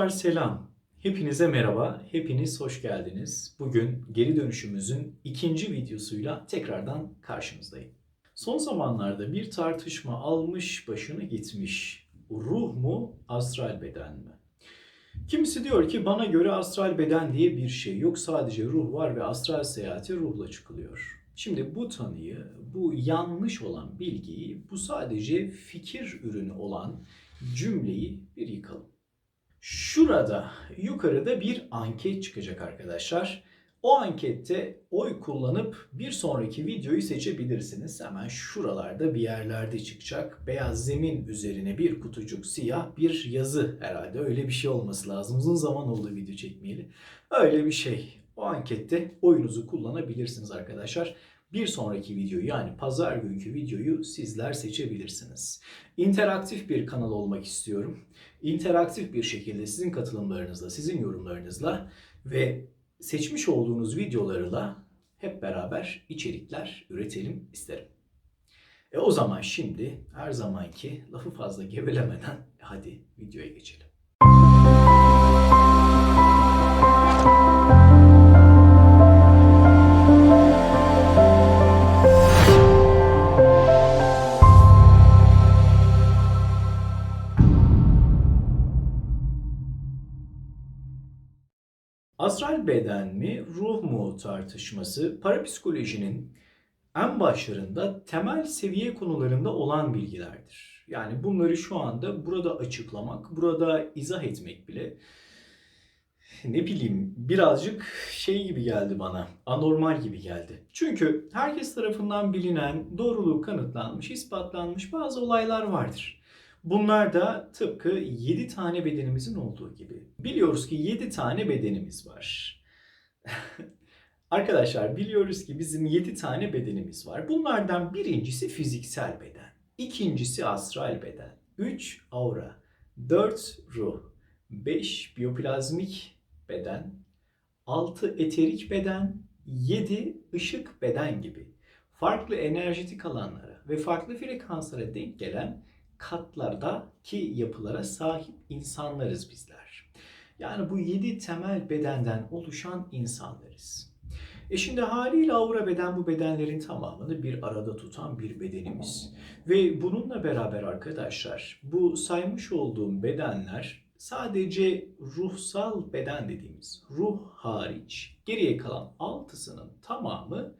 Arkadaşlar selam. Hepinize merhaba. Hepiniz hoş geldiniz. Bugün geri dönüşümüzün ikinci videosuyla tekrardan karşınızdayım. Son zamanlarda bir tartışma almış başını gitmiş. Ruh mu, astral beden mi? Kimisi diyor ki bana göre astral beden diye bir şey yok. Sadece ruh var ve astral seyahate ruhla çıkılıyor. Şimdi bu tanıyı, bu yanlış olan bilgiyi, bu sadece fikir ürünü olan cümleyi bir yıkalım. Şurada yukarıda bir anket çıkacak arkadaşlar. O ankette oy kullanıp bir sonraki videoyu seçebilirsiniz. Hemen şuralarda bir yerlerde çıkacak. Beyaz zemin üzerine bir kutucuk siyah bir yazı herhalde. Öyle bir şey olması lazım. Uzun zaman oldu video çekmeyeli. Öyle bir şey. O ankette oyunuzu kullanabilirsiniz arkadaşlar. Bir sonraki videoyu yani pazar günkü videoyu sizler seçebilirsiniz. İnteraktif bir kanal olmak istiyorum interaktif bir şekilde sizin katılımlarınızla, sizin yorumlarınızla ve seçmiş olduğunuz videolarla hep beraber içerikler üretelim isterim. E o zaman şimdi her zamanki lafı fazla gevelemeden hadi videoya geçelim. Tartışması parapsikolojinin en başlarında temel seviye konularında olan bilgilerdir. Yani bunları şu anda burada açıklamak, burada izah etmek bile ne bileyim birazcık şey gibi geldi bana, anormal gibi geldi. Çünkü herkes tarafından bilinen, doğruluğu kanıtlanmış, ispatlanmış bazı olaylar vardır. Bunlar da tıpkı 7 tane bedenimizin olduğu gibi. Biliyoruz ki 7 tane bedenimiz var. Arkadaşlar biliyoruz ki bizim 7 tane bedenimiz var. Bunlardan birincisi fiziksel beden. ikincisi astral beden. 3 aura. 4 ruh. 5 biyoplazmik beden. 6 eterik beden. 7 ışık beden gibi. Farklı enerjetik alanlara ve farklı frekanslara denk gelen katlardaki yapılara sahip insanlarız bizler. Yani bu yedi temel bedenden oluşan insanlarız. E şimdi haliyle aura beden bu bedenlerin tamamını bir arada tutan bir bedenimiz. Ve bununla beraber arkadaşlar bu saymış olduğum bedenler sadece ruhsal beden dediğimiz ruh hariç geriye kalan altısının tamamı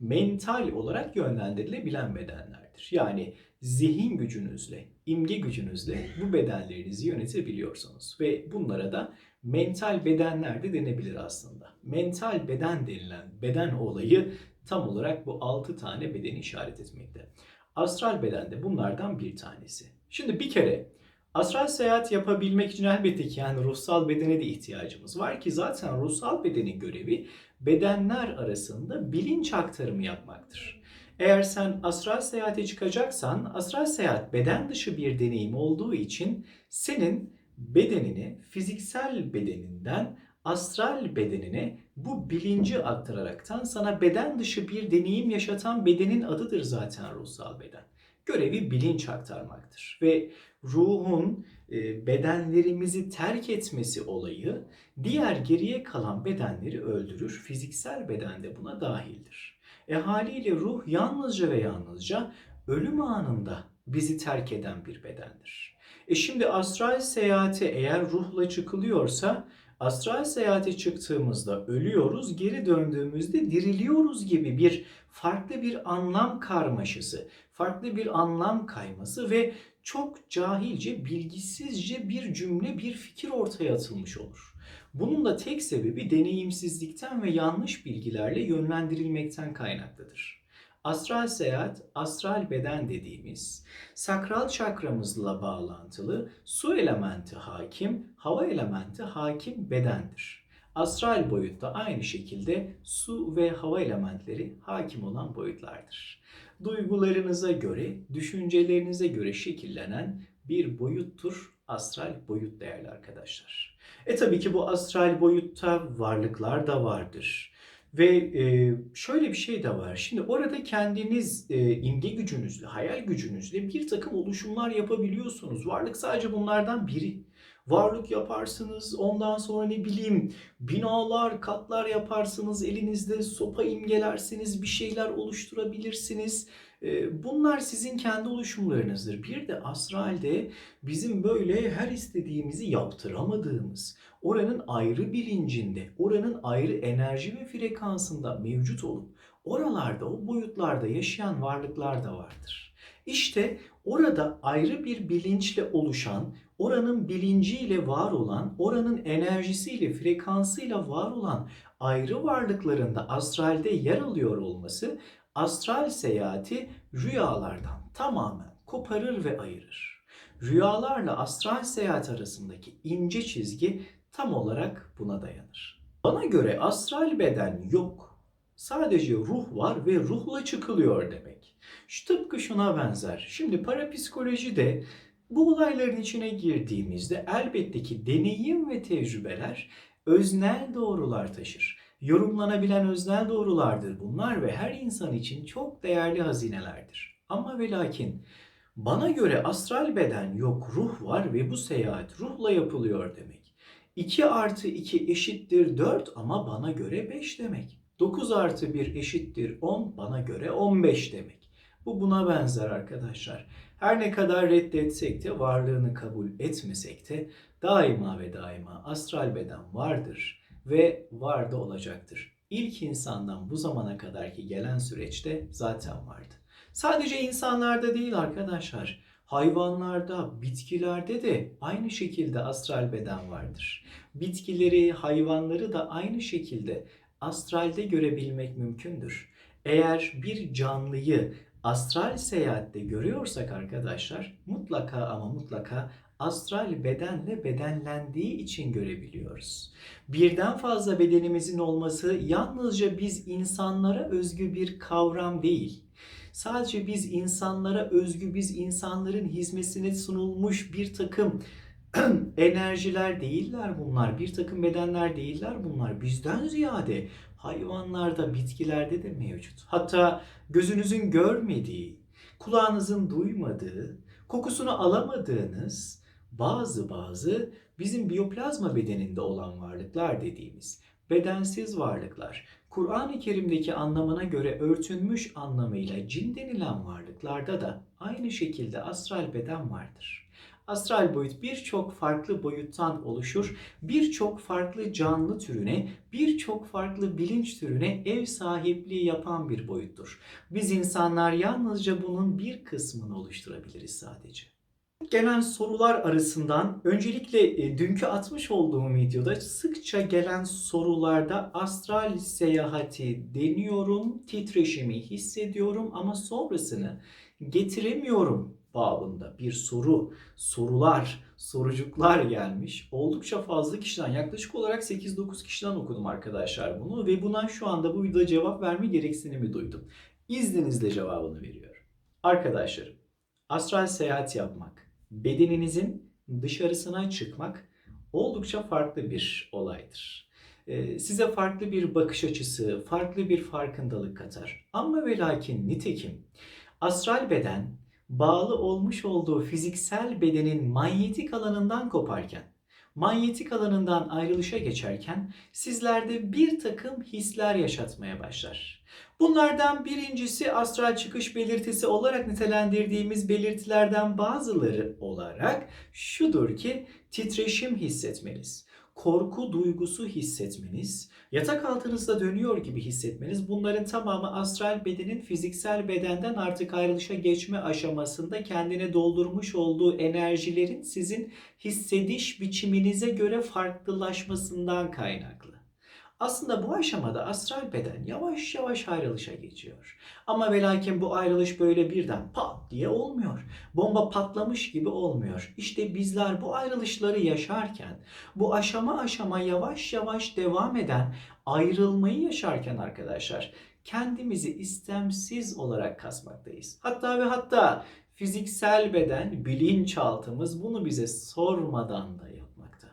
mental olarak yönlendirilebilen bedenlerdir. Yani zihin gücünüzle, imge gücünüzle bu bedenlerinizi yönetebiliyorsunuz. Ve bunlara da mental bedenler de denebilir aslında. Mental beden denilen beden olayı tam olarak bu 6 tane bedeni işaret etmekte. Astral beden de bunlardan bir tanesi. Şimdi bir kere astral seyahat yapabilmek için elbette ki yani ruhsal bedene de ihtiyacımız var ki zaten ruhsal bedenin görevi bedenler arasında bilinç aktarımı yapmaktır. Eğer sen astral seyahate çıkacaksan astral seyahat beden dışı bir deneyim olduğu için senin bedenini fiziksel bedeninden astral bedenine bu bilinci aktararaktan sana beden dışı bir deneyim yaşatan bedenin adıdır zaten ruhsal beden. Görevi bilinç aktarmaktır ve ruhun e, bedenlerimizi terk etmesi olayı diğer geriye kalan bedenleri öldürür. Fiziksel beden de buna dahildir. E haliyle ruh yalnızca ve yalnızca ölüm anında bizi terk eden bir bedendir. E şimdi astral seyahate eğer ruhla çıkılıyorsa astral seyahate çıktığımızda ölüyoruz, geri döndüğümüzde diriliyoruz gibi bir farklı bir anlam karmaşası, farklı bir anlam kayması ve çok cahilce, bilgisizce bir cümle, bir fikir ortaya atılmış olur. Bunun da tek sebebi deneyimsizlikten ve yanlış bilgilerle yönlendirilmekten kaynaklıdır. Astral seyahat, astral beden dediğimiz sakral çakramızla bağlantılı su elementi hakim, hava elementi hakim bedendir. Astral boyutta aynı şekilde su ve hava elementleri hakim olan boyutlardır. Duygularınıza göre, düşüncelerinize göre şekillenen bir boyuttur astral boyut değerli arkadaşlar. E tabii ki bu astral boyutta varlıklar da vardır. Ve e, şöyle bir şey de var. Şimdi orada kendiniz e, imge gücünüzle, hayal gücünüzle bir takım oluşumlar yapabiliyorsunuz. Varlık sadece bunlardan biri. Varlık yaparsınız. Ondan sonra ne bileyim binalar, katlar yaparsınız. Elinizde sopa imgelersiniz, bir şeyler oluşturabilirsiniz. Ee, Bunlar sizin kendi oluşumlarınızdır. Bir de astralde bizim böyle her istediğimizi yaptıramadığımız, oranın ayrı bilincinde, oranın ayrı enerji ve frekansında mevcut olup oralarda, o boyutlarda yaşayan varlıklar da vardır. İşte orada ayrı bir bilinçle oluşan, oranın bilinciyle var olan, oranın enerjisiyle, frekansıyla var olan ayrı varlıklarında astralde yer alıyor olması astral seyahati rüyalardan tamamen koparır ve ayırır. Rüyalarla astral seyahat arasındaki ince çizgi tam olarak buna dayanır. Bana göre astral beden yok. Sadece ruh var ve ruhla çıkılıyor demek. Şu tıpkı şuna benzer. Şimdi parapsikolojide bu olayların içine girdiğimizde elbette ki deneyim ve tecrübeler öznel doğrular taşır. Yorumlanabilen öznel doğrulardır bunlar ve her insan için çok değerli hazinelerdir. Ama ve lakin bana göre astral beden yok ruh var ve bu seyahat ruhla yapılıyor demek. 2 artı 2 eşittir 4 ama bana göre 5 demek. 9 artı 1 eşittir 10 bana göre 15 demek. Bu buna benzer arkadaşlar. Her ne kadar reddetsek de varlığını kabul etmesek de daima ve daima astral beden vardır ve var da olacaktır. İlk insandan bu zamana kadarki gelen süreçte zaten vardı. Sadece insanlarda değil arkadaşlar. Hayvanlarda, bitkilerde de aynı şekilde astral beden vardır. Bitkileri, hayvanları da aynı şekilde astralde görebilmek mümkündür. Eğer bir canlıyı astral seyahatte görüyorsak arkadaşlar mutlaka ama mutlaka astral bedenle bedenlendiği için görebiliyoruz. Birden fazla bedenimizin olması yalnızca biz insanlara özgü bir kavram değil. Sadece biz insanlara özgü, biz insanların hizmetine sunulmuş bir takım enerjiler değiller bunlar. Bir takım bedenler değiller bunlar. Bizden ziyade hayvanlarda, bitkilerde de mevcut. Hatta gözünüzün görmediği, kulağınızın duymadığı, kokusunu alamadığınız bazı bazı bizim biyoplazma bedeninde olan varlıklar dediğimiz bedensiz varlıklar. Kur'an-ı Kerim'deki anlamına göre örtünmüş anlamıyla cin denilen varlıklarda da aynı şekilde astral beden vardır. Astral boyut birçok farklı boyuttan oluşur. Birçok farklı canlı türüne, birçok farklı bilinç türüne ev sahipliği yapan bir boyuttur. Biz insanlar yalnızca bunun bir kısmını oluşturabiliriz sadece. Gelen sorular arasından öncelikle e, dünkü atmış olduğum videoda sıkça gelen sorularda astral seyahati deniyorum, titreşimi hissediyorum ama sonrasını getiremiyorum babında bir soru, sorular, sorucuklar gelmiş. Oldukça fazla kişiden, yaklaşık olarak 8-9 kişiden okudum arkadaşlar bunu ve buna şu anda bu videoda cevap verme gereksinimi duydum. İzninizle cevabını veriyorum. Arkadaşlarım, astral seyahat yapmak, bedeninizin dışarısına çıkmak oldukça farklı bir olaydır. Ee, Size farklı bir bakış açısı, farklı bir farkındalık katar. Ama ve lakin nitekim astral beden bağlı olmuş olduğu fiziksel bedenin manyetik alanından koparken, manyetik alanından ayrılışa geçerken sizlerde bir takım hisler yaşatmaya başlar. Bunlardan birincisi astral çıkış belirtisi olarak nitelendirdiğimiz belirtilerden bazıları olarak şudur ki titreşim hissetmeniz, korku duygusu hissetmeniz, yatak altınızda dönüyor gibi hissetmeniz bunların tamamı astral bedenin fiziksel bedenden artık ayrılışa geçme aşamasında kendine doldurmuş olduğu enerjilerin sizin hissediş biçiminize göre farklılaşmasından kaynaklı. Aslında bu aşamada astral beden yavaş yavaş ayrılışa geçiyor. Ama ve bu ayrılış böyle birden pat diye olmuyor. Bomba patlamış gibi olmuyor. İşte bizler bu ayrılışları yaşarken, bu aşama aşama yavaş yavaş devam eden ayrılmayı yaşarken arkadaşlar kendimizi istemsiz olarak kasmaktayız. Hatta ve hatta fiziksel beden, bilinçaltımız bunu bize sormadan da yapmakta.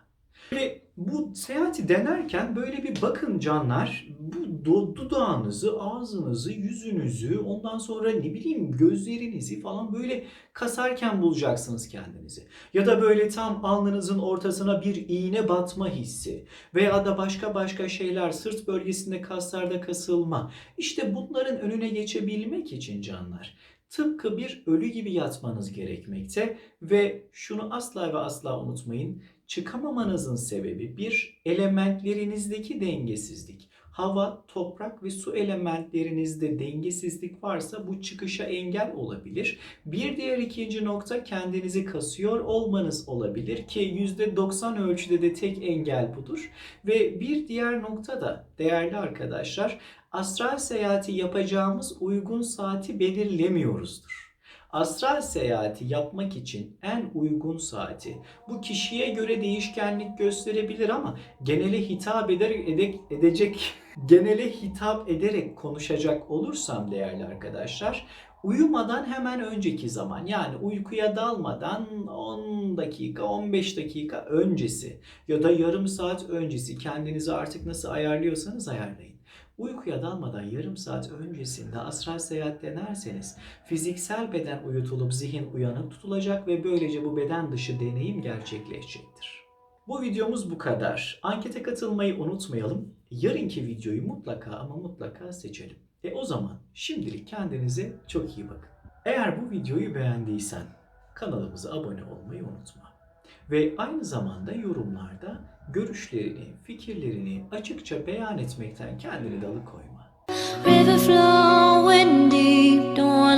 Ve bu seyahati denerken böyle bir bakın canlar, bu du- dudağınızı, ağzınızı, yüzünüzü, ondan sonra ne bileyim gözlerinizi falan böyle kasarken bulacaksınız kendinizi. Ya da böyle tam alnınızın ortasına bir iğne batma hissi veya da başka başka şeyler sırt bölgesinde kaslarda kasılma. İşte bunların önüne geçebilmek için canlar tıpkı bir ölü gibi yatmanız gerekmekte ve şunu asla ve asla unutmayın. Çıkamamanızın sebebi bir elementlerinizdeki dengesizlik. Hava, toprak ve su elementlerinizde dengesizlik varsa bu çıkışa engel olabilir. Bir diğer ikinci nokta kendinizi kasıyor olmanız olabilir ki %90 ölçüde de tek engel budur. Ve bir diğer nokta da değerli arkadaşlar astral seyahati yapacağımız uygun saati belirlemiyoruzdur. Astral seyahati yapmak için en uygun saati bu kişiye göre değişkenlik gösterebilir ama genele hitap eder, ede- edecek genele hitap ederek konuşacak olursam değerli arkadaşlar uyumadan hemen önceki zaman yani uykuya dalmadan 10 dakika 15 dakika öncesi ya da yarım saat öncesi kendinizi artık nasıl ayarlıyorsanız ayarlayın. Uykuya dalmadan yarım saat öncesinde astral seyahat denerseniz fiziksel beden uyutulup zihin uyanık tutulacak ve böylece bu beden dışı deneyim gerçekleşecektir. Bu videomuz bu kadar. Ankete katılmayı unutmayalım. Yarınki videoyu mutlaka ama mutlaka seçelim. E o zaman şimdilik kendinize çok iyi bakın. Eğer bu videoyu beğendiysen kanalımıza abone olmayı unutma. Ve aynı zamanda yorumlarda görüşlerini, fikirlerini açıkça beyan etmekten kendini de alıkoyma. River flowing deep, don't